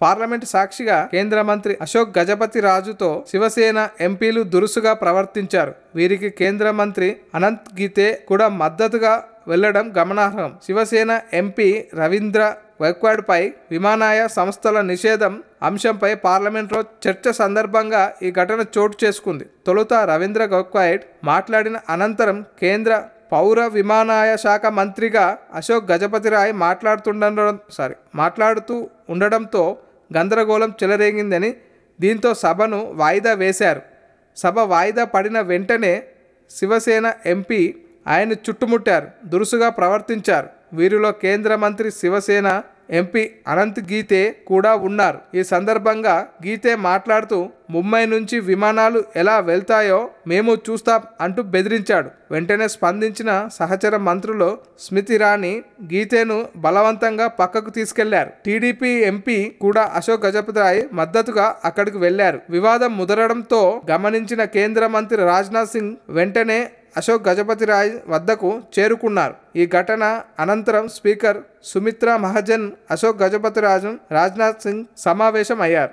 Parliament సాక్షిగా కేంద్ర మంత్రి అశోక్ గజపతి రాజుతో శివసేన ఎంపీలు దురుసుగా ప్రవర్తించారు. వీరికి కేంద్ర మంత్రి అనంత్ గీతే కూడా మద్దతుగా వెళ్ళడం గమనార్హం. శివసేన ఎంపీ రవీంద్ర వైక్వాడ్పై విమానాయ సంస్థల నిషేధం అంశంపై పార్లమెంట్లో చర్చ సందర్భంగా ఈ ఘటన చోటు చేసుకుంది. తొలుత రవీంద్ర గైక్వాడ్ మాట్లాడిన అనంతరం కేంద్ర పౌర విమానాయ శాఖ మంత్రిగా అశోక్ గజపతిరాయ్ మాట్లాడుతుండడం సారీ మాట్లాడుతూ ఉండడంతో గందరగోళం చెలరేగిందని దీంతో సభను వాయిదా వేశారు. సభ వాయిదా పడిన వెంటనే శివసేన ఎంపీ ఆయన చుట్టుముట్టారు. దురుసుగా ప్రవర్తించారు. వీరిలో కేంద్ర మంత్రి శివసేన ఎంపీ అనంత్ గీతే కూడా ఉన్నారు. ఈ సందర్భంగా గీతే మాట్లాడుతూ ముంబై నుంచి విమానాలు ఎలా వెళ్తాయో మేము చూస్తాం అంటూ బెదిరించాడు. వెంటనే స్పందించిన సహచర మంత్రులు స్మృతి ఇరానీ గీతేను బలవంతంగా పక్కకు తీసుకెళ్ళారు. టీడీపీ ఎంపీ కూడా అశోక్ గజపతిరాయ్ మద్దతుగా అక్కడికి వెళ్ళారు. వివాదం ముదరడంతో గమనించిన కేంద్ర మంత్రి రాజ్నాథ్ సింగ్ వెంటనే అశోక్ గజపతి రాయ్ వద్దకు చేరుకున్నారు. ఈ ఘటన అనంతరం స్పీకర్ సుమిత్రా మహాజన్ అశోక్ గజపతి రాజు రాజ్నాథ్ సింగ్ సమావేశం అయ్యారు